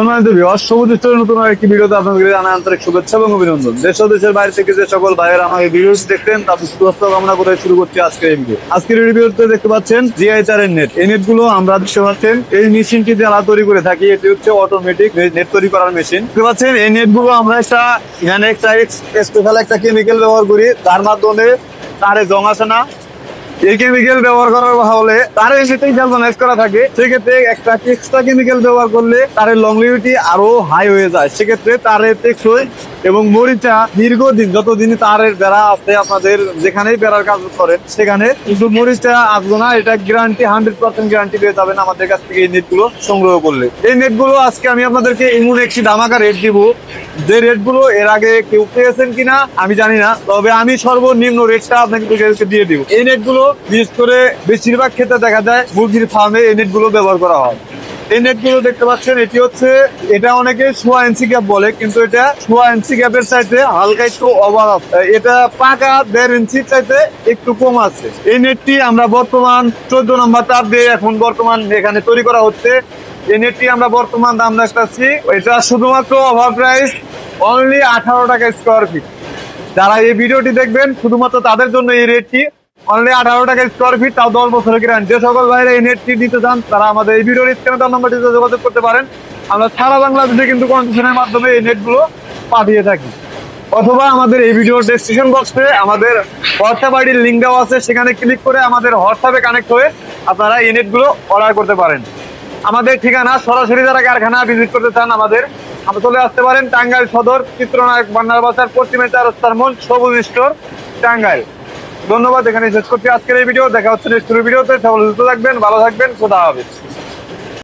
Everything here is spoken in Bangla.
সম্মানিত বিবাস সবুজ নতুন একটি ভিডিওতে আপনাদের জানা আন্তরিক শুভেচ্ছা এবং অভিনন্দন। দেশ দেশের বাইরে থেকে যে সকল ভাইয়ের আমাকে ভিডিও দেখতেন, তাদের সুস্থ কামনা করে শুরু করছি আজকের এই ভিডিও আজকের এই ভিডিওতে দেখতে পাচ্ছেন জিআইচার এর নেট এই নেটগুলো আমরা দেখতে পাচ্ছেন, এই মেশিনটি যারা তৈরি করে থাকি। এটি হচ্ছে অটোমেটিক নেট তৈরি করার মেশিন দেখতে পাচ্ছেন, এই নেটগুলো আমরা একটা এখানে একটা স্পেশাল একটা কেমিক্যাল ব্যবহার করি। তার মাধ্যমে তারে জং আসে না এই কেমিক্যাল ব্যবহার করার হলে তার এসেতেই গ্যালভানাইজ করা থাকে। সেক্ষেত্রে একটা এক্সট্রা কেমিক্যাল ব্যবহার করলে তার লংলিভিটি আরও হাই হয়ে যায়। সেক্ষেত্রে তার টেকসই এবং মরিচা দীর্ঘদিন, যতদিন তারের বেড়া আছে, আপনাদের যেখানেই বেড়ার কাজ করেন, সেখানে কিন্তু মরিচা আসব না। এটা গ্যারান্টি হান্ড্রেড পার্সেন্ট গ্যারান্টি পেয়ে যাবেন আমাদের কাছ থেকে এই নেটগুলো সংগ্রহ করলে। এই নেটগুলো আজকে আমি আপনাদেরকে এমন একটি দামাকা রেট দিব। যে রেটগুলো এর আগে কেউ পেয়েছেন কিনা, আমি জানি না। তবে আমি সর্বনিম্ন রেটটা আপনাকে দিয়ে দিব। এই নেটগুলো বিশেষ করে বেশিরভাগ ক্ষেত্রে দেখা যায় মুরগির ফার্মে এই নেটগুলো ব্যবহার করা হয়। এই নেটগুলো দেখতে পাচ্ছেন, এটি হচ্ছে, এটা অনেকে সোয়া এনসি ক্যাপ বলে, কিন্তু এটা সোয়া এনসি ক্যাপের চাইতে হালকা একটু আছে। এটা পাকা দেড় ইঞ্চির চাইতে একটু কম আছে। এই নেটটি আমরা বর্তমান চোদ্দ নম্বর তার দিয়ে এখন বর্তমান এখানে তৈরি করা হচ্ছে। এই নেটটি আমরা বর্তমান দাম দেখতেছি এটা শুধুমাত্র ওভার প্রাইস অনলি আঠারো টাকা স্কোয়ার ফিট যারা এই ভিডিওটি দেখবেন, শুধুমাত্র তাদের জন্য এই রেটটি অনলি আঠারো টাকা স্কোয়ার ফিট তাও দশ বছরের গ্যারান্টি যে সকল বাইরে এই নেটটি নিতে চান, তারা আমাদের এই ভিডিওর স্ক্রিনে তার যোগাযোগ করতে পারেন। আমরা সারা বাংলাদেশে কিন্তু কন্ডিশনের মাধ্যমে এই নেটগুলো পাঠিয়ে থাকি। অথবা আমাদের এই ভিডিওর ডেসক্রিপশন বক্সে আমাদের হোয়াটসঅ্যাপ আইডির লিঙ্ক দেওয়া আছে, সেখানে ক্লিক করে আমাদের হোয়াটসঅ্যাপে কানেক্ট হয়ে আপনারা এই নেটগুলো অর্ডার করতে পারেন। আমাদের ঠিকানা, সরাসরি যারা কারখানা ভিজিট করতে চান আমাদের, আমরা চলে আসতে পারেন টাঙ্গাইল সদর, চিত্রনায়ক বান্নার বাজার পশ্চিমে চার রাস্তার মন সবুজ স্টোর, টাঙ্গাইল। ধন্যবাদ এখানে শেষ করছি আজকের এই ভিডিও। দেখা হচ্ছে নেক্সট ভিডিওতে। সকল সুস্থ থাকবেন, ভালো থাকবেন। খোদা হাফেজ।